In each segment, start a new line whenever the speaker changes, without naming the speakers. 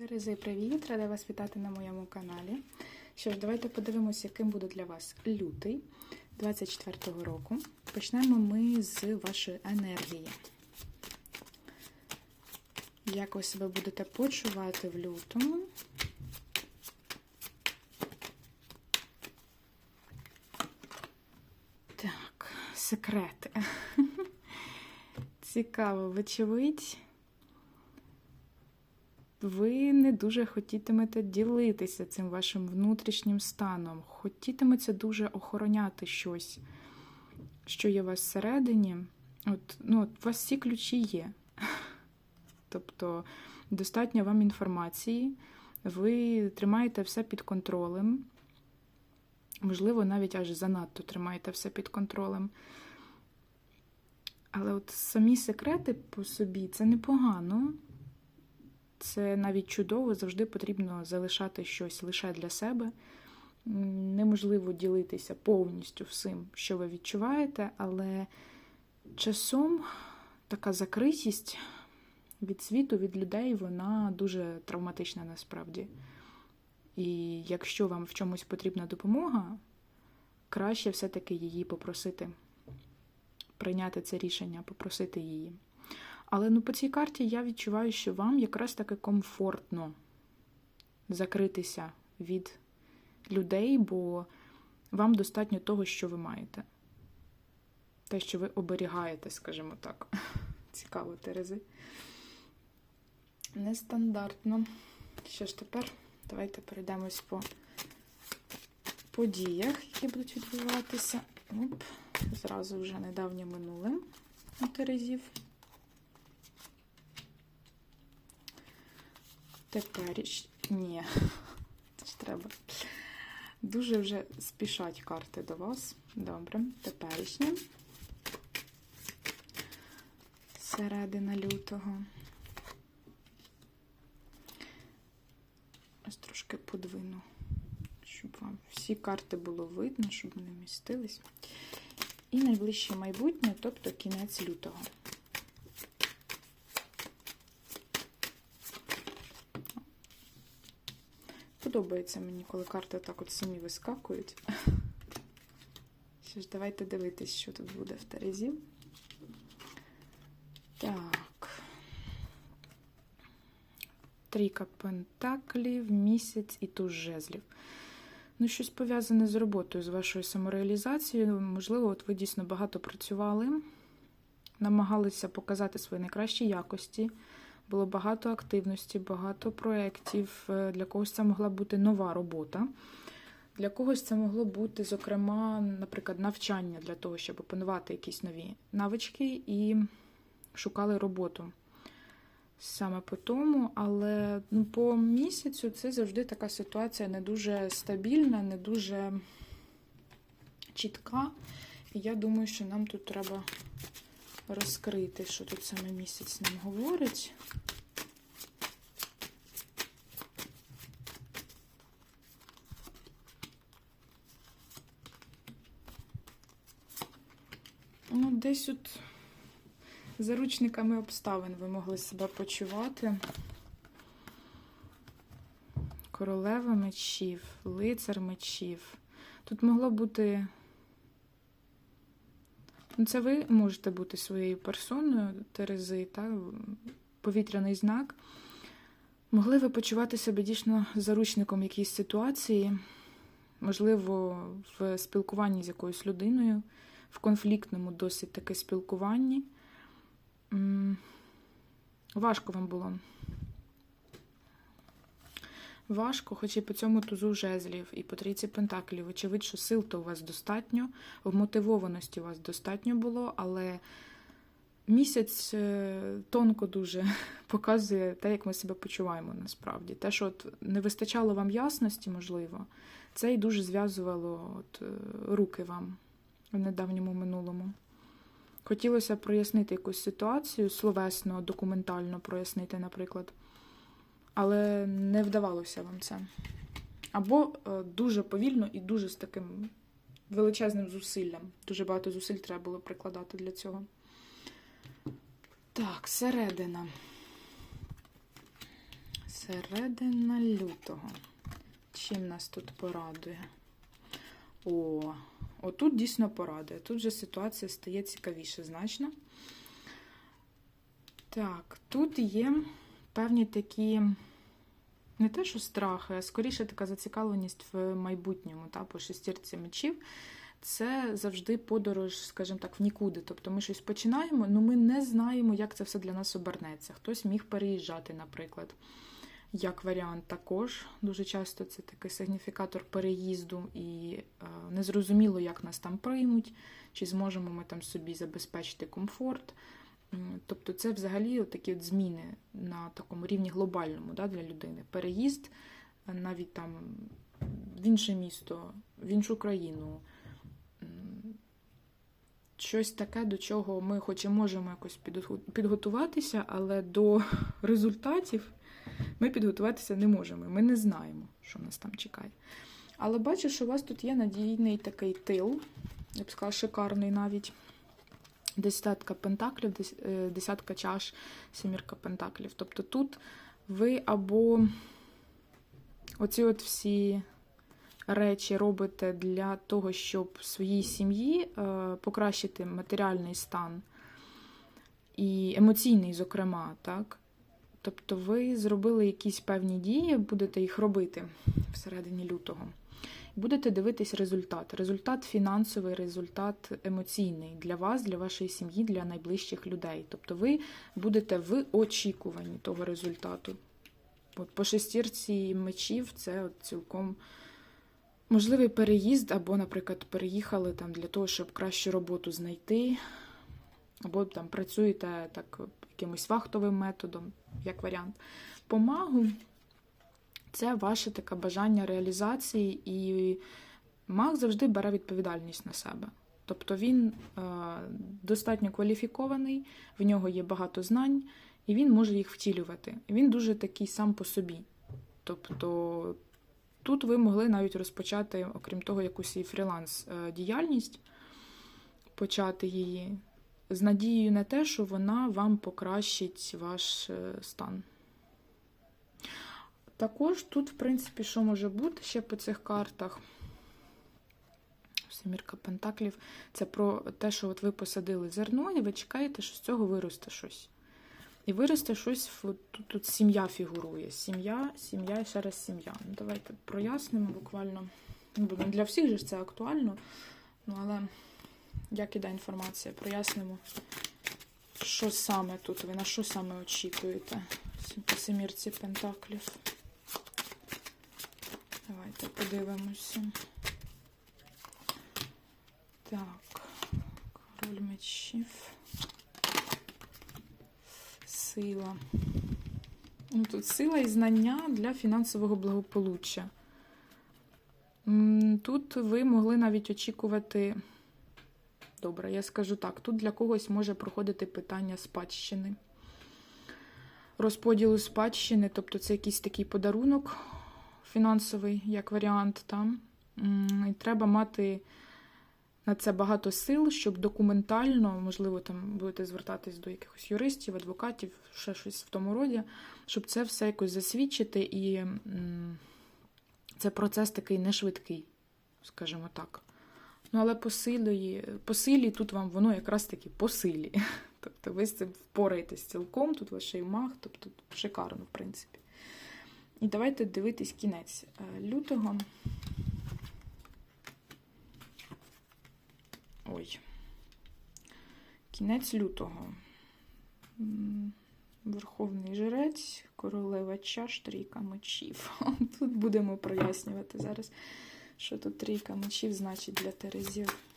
Терези, привіт! Рада вас вітати на моєму каналі. Що ж, давайте подивимося, яким буде для вас лютий 24-го року. Почнемо ми з вашої енергії. Як ви себе будете почувати в лютому? Так, секрети. Цікаво, вочевидь ви не дуже хотітимете ділитися цим вашим внутрішнім станом. Хотітиметься дуже охороняти щось, що є у вас всередині. От, ну, от У вас всі ключі є. Тобто достатньо вам інформації, ви тримаєте все під контролем. Можливо, навіть аж занадто тримаєте все під контролем. Але от самі секрети по собі це непогано. Це навіть чудово, завжди потрібно залишати щось лише для себе. Неможливо ділитися повністю всім, що ви відчуваєте, але часом така закритість від світу, від людей, вона дуже травматична насправді. І якщо вам в чомусь потрібна допомога, краще все-таки її попросити, прийняти це рішення, попросити її. Але ну, по цій карті я відчуваю, що вам якраз таки комфортно закритися від людей, бо вам достатньо того, що ви маєте. Те, що ви оберігаєте, скажімо так. Цікаво, Терези. Нестандартно. Що ж тепер? Давайте перейдемось по подіях, які будуть відбуватися. Оп, зразу вже недавнє минуле у Терезів. Теперіч. Ні, це ж треба. Дуже вже спішать карти до вас. Добре, теперішнє. Середина лютого. Ось трошки подвину, щоб вам всі карти було видно, щоб вони містились. І найближче майбутнє, тобто кінець лютого. Подобається мені, коли карти так от самі вискакують. Що ж, давайте дивитись, що тут буде в Терезі. Так. Трійка пентаклів, місяць і туз жезлів. Ну, щось пов'язане з роботою, з вашою самореалізацією. Можливо, от ви дійсно багато працювали, намагалися показати свої найкращі якості. Було багато активності, багато проєктів. Для когось це могла бути нова робота. Для когось це могло бути, зокрема, наприклад, навчання для того, щоб опанувати якісь нові навички і шукали роботу. Саме по тому, але ну, по місяцю це завжди така ситуація не дуже стабільна, не дуже чітка. І я думаю, що нам тут треба розкрити, що тут саме місяць нам говорить. Ну, десь от заручниками обставин ви могли себе почувати. Королева мечів, лицар мечів. Тут могло бути. Ну, Це ви можете бути своєю персоною, Терези, та, повітряний знак. Могли ви почувати себе дійсно заручником якоїсь ситуації, можливо, в спілкуванні з якоюсь людиною, в конфліктному досить таке спілкуванні. Важко вам було. Важко, хоч і по цьому тузу жезлів, і по трійці пентаклів. Очевидь, що сил то у вас достатньо, вмотивованості у вас достатньо було, але місяць тонко дуже показує те, як ми себе почуваємо насправді. Те, що от не вистачало вам ясності, можливо, це і дуже зв'язувало от, руки вам в недавньому минулому. Хотілося прояснити якусь ситуацію, словесно, документально прояснити, наприклад. Але не вдавалося вам це. Або дуже повільно і дуже з таким величезним зусиллям. Дуже багато зусиль треба було прикладати для цього. Так, середина. Середина лютого. Чим нас тут порадує? О, отут дійсно порадує. Тут же ситуація стає цікавіше значно. Так, тут є певні такі, не те, що страхи, а скоріше така зацікавленість в майбутньому, та, по шестірці мечів. Це завжди подорож, скажімо так, в нікуди. Тобто ми щось починаємо, але ми не знаємо, як це все для нас обернеться. Хтось міг переїжджати, наприклад. Як варіант, також дуже часто це такий сигніфікатор переїзду, і е, незрозуміло, як нас там приймуть, чи зможемо ми там собі забезпечити комфорт. Тобто, це взагалі такі от зміни на такому рівні глобальному да, для людини. Переїзд е, навіть там в інше місто, в іншу країну. Щось таке, до чого ми хоч і можемо якось підготу- підготуватися, але до результатів ми підготуватися не можемо. Ми не знаємо, що нас там чекає. Але бачу, що у вас тут є надійний такий тил, я б сказала, шикарний навіть. Десятка пентаклів, е, десятка чаш, сімірка пентаклів. Тобто тут ви або оці от всі речі робите для того, щоб своїй сім'ї е, покращити матеріальний стан і емоційний, зокрема, так? Тобто ви зробили якісь певні дії, будете їх робити всередині лютого. Будете дивитись результат. Результат фінансовий, результат емоційний для вас, для вашої сім'ї, для найближчих людей. Тобто ви будете в очікуванні того результату. От по шестірці мечів це от цілком можливий переїзд, або, наприклад, переїхали там для того, щоб кращу роботу знайти, або там працюєте так якимось вахтовим методом, як варіант. По магу це ваше таке бажання реалізації, і маг завжди бере відповідальність на себе. Тобто він е, достатньо кваліфікований, в нього є багато знань, і він може їх втілювати. Він дуже такий сам по собі. Тобто тут ви могли навіть розпочати, окрім того, якусь і фріланс-діяльність, почати її з надією на те, що вона вам покращить ваш е, стан. Також тут, в принципі, що може бути ще по цих картах? Семірка Пентаклів це про те, що от ви посадили зерно, і ви чекаєте, що з цього виросте щось. І виросте щось, тут, тут сім'я фігурує. Сім'я, сім'я і ще раз сім'я. Ну, давайте прояснимо буквально. Ну, для всіх же це актуально. Ну, але як іде інформація, прояснимо, що саме тут, ви на що саме очікуєте по семірці Пентаклів. Давайте подивимося. Так, король мечів. Сила. Ну, тут сила і знання для фінансового благополуччя. Тут ви могли навіть очікувати. Добре, я скажу так: тут для когось може проходити питання спадщини, розподілу спадщини, тобто це якийсь такий подарунок фінансовий, як варіант. Там. І треба мати на це багато сил, щоб документально, можливо, там будете звертатись до якихось юристів, адвокатів, ще щось в тому роді, щоб це все якось засвідчити. І це процес такий не швидкий, скажімо так. Ну, але по силі, по силі тут вам воно якраз таки по силі. Тобто ви з цим впораєтесь цілком, тут ваш і маг, тобто шикарно, в принципі. І давайте дивитись кінець е, лютого. Ой. Кінець лютого. Верховний жрець, королева чаш, трійка мечів. Тут будемо прояснювати зараз, що тут трійка мечів значить для Терезів.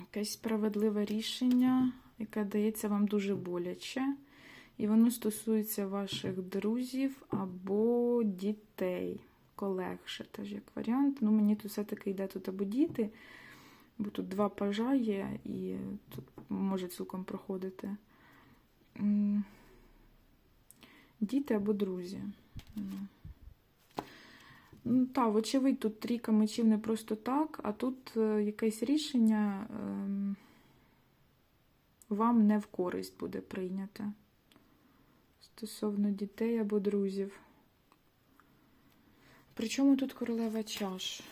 Якесь справедливе рішення, яке дається вам дуже боляче, і воно стосується ваших друзів або дітей, колег ще теж як варіант. Ну, мені тут все-таки йде тут або діти. Бо тут два пажа є, і тут може цілком проходити. Діти або друзі. Ну, та, вочевидь, тут трійка мечів не просто так, а тут е, якесь рішення ем, вам не в користь буде прийняте. Стосовно дітей або друзів. Причому тут королева чаш?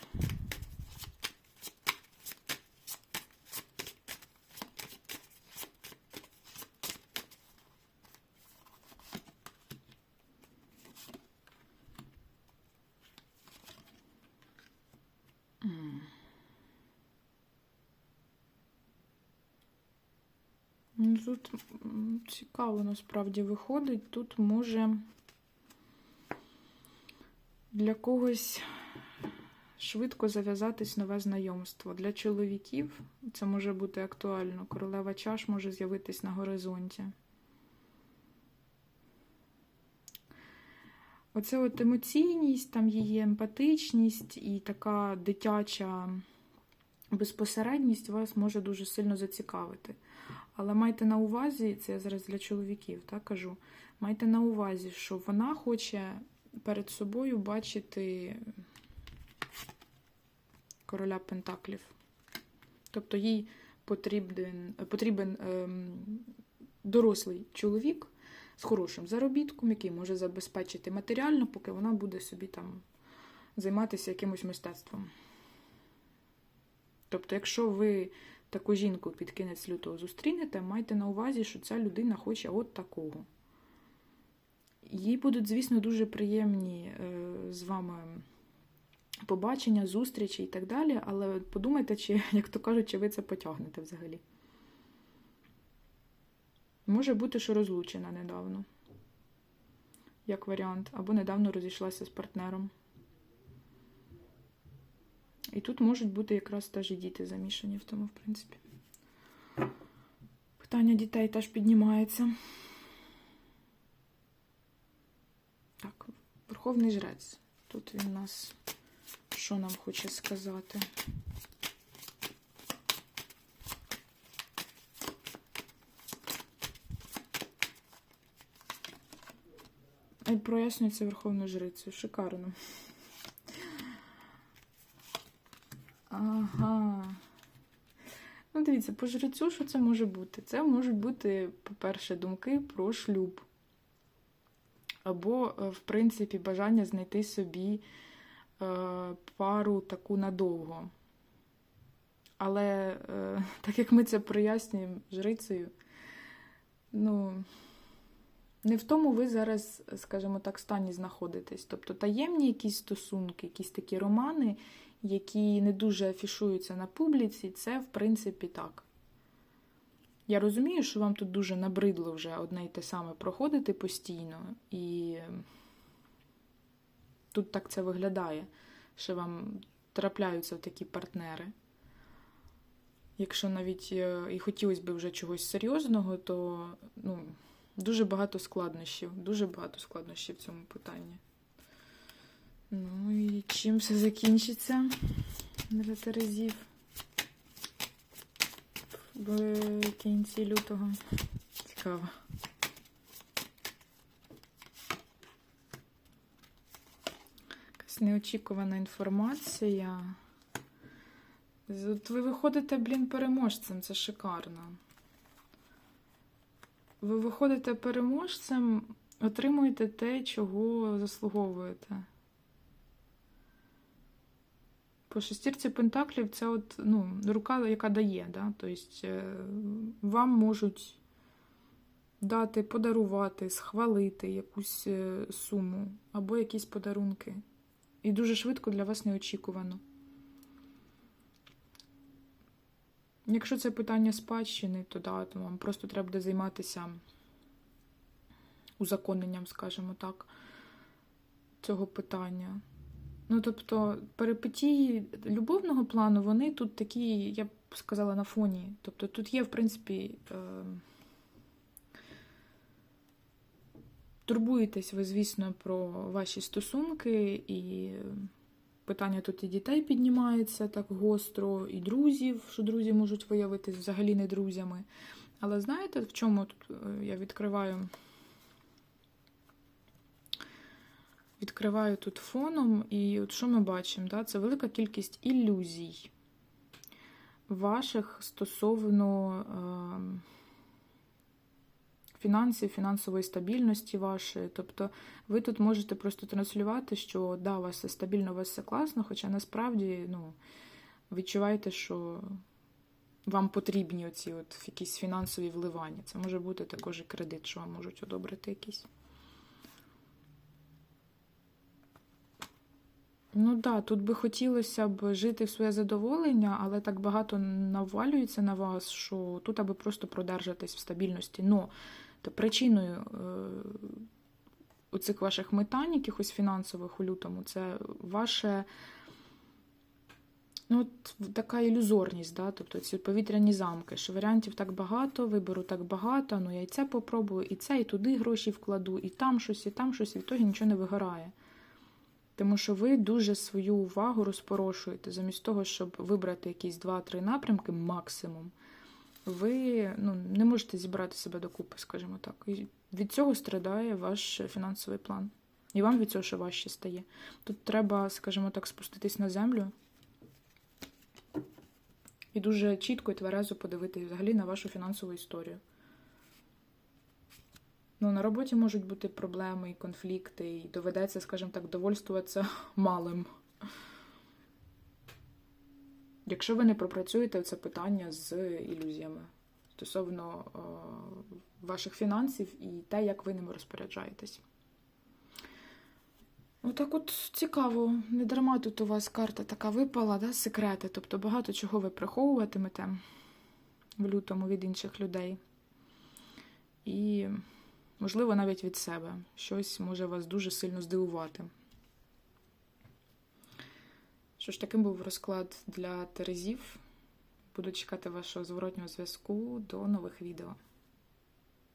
М. Ну, Тут м, цікаво насправді виходить. Тут може для когось швидко зав'язатись нове знайомство. Для чоловіків це може бути актуально. Королева чаш може з'явитись на горизонті. Оце от емоційність, там її емпатичність і така дитяча безпосередність вас може дуже сильно зацікавити. Але майте на увазі, це я зараз для чоловіків так кажу, майте на увазі, що вона хоче перед собою бачити короля Пентаклів. Тобто їй потрібен, потрібен ем, дорослий чоловік з хорошим заробітком, який може забезпечити матеріально, поки вона буде собі там займатися якимось мистецтвом. Тобто, якщо ви таку жінку під кінець лютого зустрінете, майте на увазі, що ця людина хоче от такого. Їй будуть, звісно, дуже приємні е, з вами побачення, зустрічі і так далі, але подумайте, чи, як то кажуть, чи ви це потягнете взагалі. Може бути, що розлучена недавно, як варіант, або недавно розійшлася з партнером. І тут можуть бути якраз теж і діти замішані в тому, в принципі. Питання дітей теж піднімається. Так, Верховний жрець. Тут він нас що нам хоче сказати? Прояснюється Верховну жрицю. Шикарно. Ага. Ну, дивіться, по жрецю, що це може бути? Це можуть бути, по-перше, думки про шлюб. Або, е, в принципі, бажання знайти собі е, пару таку надовго. Але е, так як ми це прояснюємо жрицею, ну, не в тому ви зараз, скажімо так, стані знаходитесь. Тобто таємні якісь стосунки, якісь такі романи, які не дуже афішуються на публіці, це, в принципі, так. Я розумію, що вам тут дуже набридло вже одне й те саме проходити постійно, і тут так це виглядає, що вам трапляються такі партнери. Якщо навіть е, і хотілося б вже чогось серйозного, то ну, дуже багато складнощів, дуже багато складнощів в цьому питанні. Ну і чим все закінчиться для Терезів в кінці лютого? Цікаво. Якась неочікувана інформація. От ви виходите, блін, переможцем, це шикарно. Ви виходите переможцем, отримуєте те, чого заслуговуєте. По шестірці Пентаклів це от, ну, рука, яка дає. Да? Тобто вам можуть дати, подарувати, схвалити якусь е, суму або якісь подарунки. І дуже швидко для вас неочікувано. Якщо це питання спадщини, то да, то вам просто треба буде займатися узаконенням, скажімо так, цього питання. Ну, тобто, перипетії любовного плану, вони тут такі, я б сказала, на фоні. Тобто тут є, в принципі, е... турбуєтесь ви, звісно, про ваші стосунки і питання тут і дітей піднімається так гостро, і друзів, що друзі можуть виявитись взагалі не друзями. Але знаєте, в чому тут е, я відкриваю? Відкриваю тут фоном, і от що ми бачимо? Да? Це велика кількість ілюзій ваших стосовно е, фінансів, фінансової стабільності вашої. Тобто ви тут можете просто транслювати, що да, у вас все стабільно, у вас все класно, хоча насправді ну, відчуваєте, що вам потрібні оці от якісь фінансові вливання. Це може бути також і кредит, що вам можуть одобрити якийсь. Ну так, да, тут би хотілося б жити в своє задоволення, але так багато навалюється на вас, що тут аби просто продержатись в стабільності. Но то причиною е, оцих ваших метань, якихось фінансових у лютому, це ваше. Ну, от така ілюзорність, да? тобто ці повітряні замки, що варіантів так багато, вибору так багато, ну я і це попробую, і це, і туди гроші вкладу, і там щось, і там щось, і в ітогі нічого не вигорає. Тому що ви дуже свою увагу розпорошуєте, замість того, щоб вибрати якісь 2-3 напрямки максимум, ви ну, не можете зібрати себе докупи, скажімо так. І від цього страдає ваш фінансовий план. І вам від цього ще важче стає. Тут треба, скажімо так, спуститись на землю і дуже чітко і тверезо подивитися взагалі на вашу фінансову історію. Ну, на роботі можуть бути проблеми і конфлікти, і доведеться, скажімо так, довольствуватися малим. Якщо ви не пропрацюєте це питання з ілюзіями стосовно е, ваших фінансів і те, як ви ними розпоряджаєтесь. Отак от цікаво, не дарма тут у вас карта така випала, да, секрети. Тобто багато чого ви приховуватимете в лютому від інших людей. І, можливо, навіть від себе. Щось може вас дуже сильно здивувати. Що ж, таким був розклад для Терезів. Буду чекати вашого зворотнього зв'язку до нових відео.